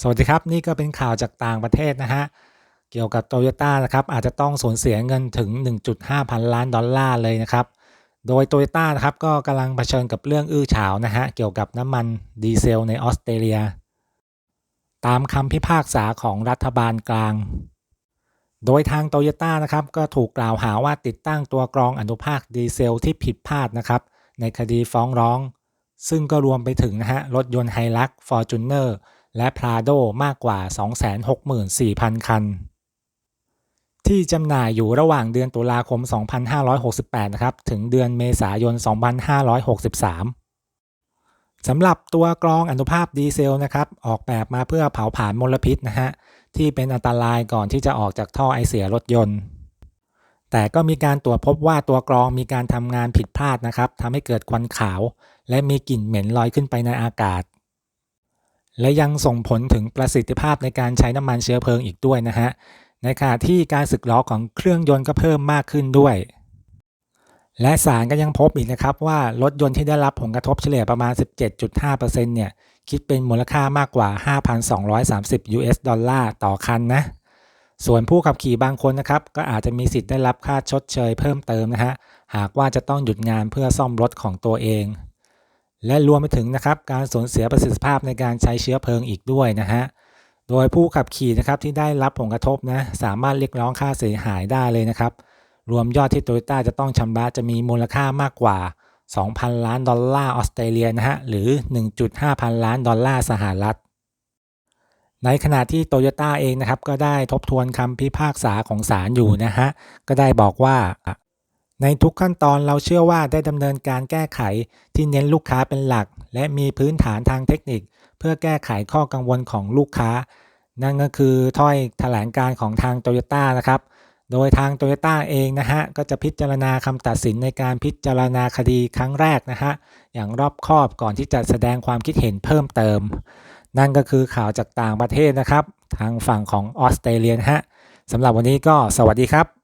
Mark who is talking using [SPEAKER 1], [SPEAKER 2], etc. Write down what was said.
[SPEAKER 1] สวัสดีครับ นี่ก็เป็นข่าวจากต่างประเทศนะฮะ เกี่ยวกับโตโยต้านะครับ อาจจะต้องสูญเสียเงินถึง 1.5 พันล้านดอลลาร์เลยนะครับ โดยโตโยต้านะครับก็กำลังเผชิญกับเรื่องอื้อฉาวนะฮะ เกี่ยวกับน้ำมันดีเซลในออสเตรเลีย ตามคำพิพากษาของรัฐบาลกลาง โดยทางโตโยต้านะครับก็ถูกกล่าวหาว่าติดตั้งตัวกรองอนุภาคดีเซลที่ผิดพลาดนะครับ ในคดีฟ้องร้อง ซึ่งก็รวมไปถึงนะฮะรถยนต์ไฮลักฟอร์จูเนอร์ และ Prado มากกว่า 264,000 คัน ที่จำหน่ายอยู่ระหว่างเดือนตุลาคม 2568 นะครับ ถึงเดือนเมษายน 2563 สำหรับตัวกรองอนุภาพดีเซลนะครับ ออกแบบมาเพื่อเผาผลาญมลพิษนะฮะ ที่เป็นอันตรายก่อนที่จะออกจากท่อไอเสียรถยนต์แต่ก็มีการตรวจพบว่าตัวกรองมีการทำงานผิดพลาดนะครับทำให้เกิดควันขาว และมีกลิ่นเหม็นลอยขึ้นไปในอากาศ และยังส่งผลถึงประสิทธิภาพในการใช้น้ำมันเชื้อเพลิงอีกด้วยนะฮะ ในขณะที่การสึกหรอของเครื่องยนต์ก็เพิ่มมากขึ้นด้วย และสารก็ยังพบอีกนะครับว่ารถยนต์ที่ได้รับผลกระทบเฉลี่ยประมาณ 17.5%เนี่ยคิดเป็นมูลค่ามากกว่า 5,230 US ดอลลาร์ต่อคันนะ ส่วนผู้ขับขี่บางคนนะครับก็อาจจะมีสิทธิ์ได้รับค่าชดเชยเพิ่มเติมนะฮะ หากว่าจะต้องหยุดงานเพื่อซ่อมรถของตัวเอง และรวมไปถึงนะครับการสูญเสียประสิทธิภาพในการใช้เชื้อเพลิงอีกด้วยนะฮะโดยผู้ขับขี่นะครับที่ได้รับผลกระทบนะสามารถเรียกร้องค่าเสียหายได้เลยนะครับ รวมยอดที่โตโยต้าจะต้องชำระจะมีมูลค่ามากกว่า 2,000 ล้านดอลลาร์ออสเตรเลียนะฮะหรือ 1.5 พันล้านดอลลาร์สหรัฐ ในขณะที่โตโยต้าเองนะครับก็ได้ทบทวนคำพิพากษาของศาลอยู่นะฮะก็ได้บอกว่า ในทุกขั้นตอนเราเชื่อว่าได้ดำเนินการแก้ไขที่เน้นลูกค้าเป็นหลัก และมีพื้นฐานทางเทคนิค เพื่อแก้ไขข้อกังวลของลูกค้า นั่นก็คือถ้อยแถลงการของทางโตโยต้านะครับ โดยทางโตโยต้าเองนะฮะก็จะพิจารณาคำตัดสินในการพิจารณาคดีครั้งแรกนะฮะอย่างรอบคอบก่อนที่จะแสดงความคิดเห็นเพิ่มเติม นั่นก็คือข่าวจากต่างประเทศนะครับ ทางฝั่งของออสเตรเลียนะฮะสำหรับวันนี้ก็สวัสดีครับ